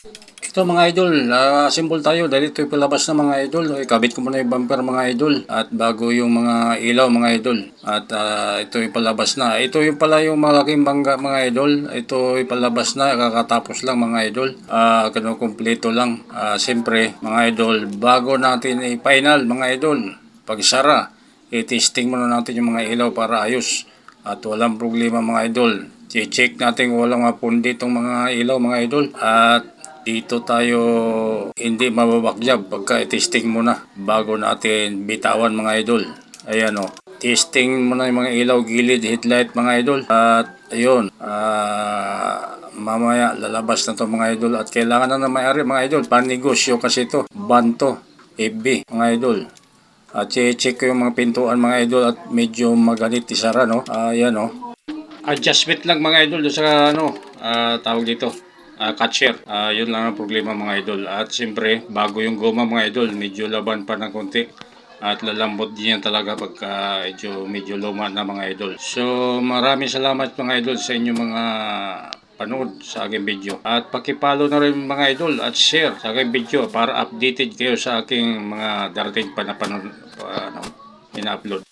Ito mga idol, uh, simple tayo dahil ito yung palabas na mga idol. Ikabit ko muna yung bumper mga idol at bago yung mga ilaw mga idol. At ah, ito yung palabas na. Ito yung pala yung malaking bangga mga idol. Ito yung palabas na, kakatapos lang mga idol. Uh, kumpleto lang. Ah, Siyempre mga idol, bago natin i-final mga idol, pag sara, i-testing muna natin yung mga ilaw para ayos. At walang problema mga idol. I-check natin walang mapundi itong mga ilaw mga idol. At dito tayo hindi mababakyab pagka testing muna bago natin bitawan mga idol. Ayan o. Testing muna yung mga ilaw, gilid, headlight mga idol. At ayun, ah, mamaya lalabas na to mga idol. At kailangan na na may-ari mga idol. Panegosyo kasi to. Banto, FB mga idol. At check ko yung mga pintuan mga idol at medyo magalit isara no. Ayan o. Adjustment lang mga idol doon sa ano, ah, tawag dito ah, catcher. Ah, yun lang ang problema mga idol. At siyempre, bago yung goma mga idol, medyo laban pa ng konti. At lalambot din yan talaga pagka medyo, medyo luma na mga idol. So, maraming salamat mga idol sa inyong mga panood sa aking video. At pakipalo na rin mga idol at share sa aking video para updated kayo sa aking mga darating pa na panood, ano, ina-upload.